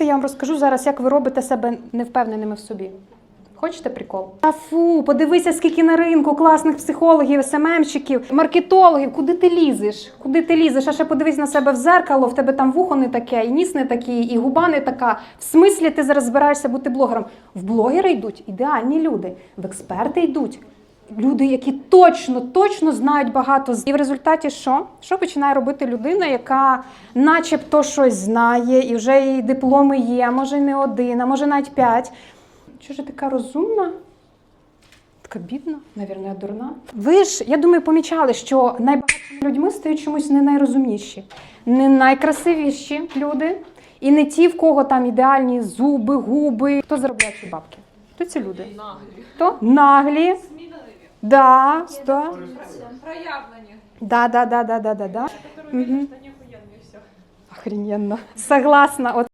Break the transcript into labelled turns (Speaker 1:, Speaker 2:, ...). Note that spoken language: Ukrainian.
Speaker 1: Хочете, я вам розкажу зараз, як ви робите себе невпевненими в собі. Хочете прикол? А фу, подивися, скільки на ринку класних психологів, СММщиків, маркетологів. Куди ти лізеш? Куди ти лізеш? А ще подивись на себе в зеркало, в тебе там вухо не таке, і ніс не такий, і губа не така. В смислі ти зараз збираєшся бути блогером? В блогери йдуть ідеальні люди, в експерти йдуть. Люди, які точно, точно знають багато і в результаті що? Що починає робити людина, яка начебто щось знає, і вже її дипломи є, а може не один, а може навіть п'ять. Чого ж така розумна? Така бідна, навірно, я дурна. Ви ж, я думаю, помічали, що найбагатшими людьми стають чомусь не найрозумніші, не найкрасивіші люди, і не ті, в кого там ідеальні зуби, губи. Хто заробляє ці бабки? Хто ці люди?
Speaker 2: Наглі.
Speaker 1: Хто? Наглі. Да, сто.
Speaker 2: Проявление.
Speaker 1: Да, да, да, да, да, да, да.
Speaker 2: Которые видят, что все.
Speaker 1: Охрененно. Согласна. От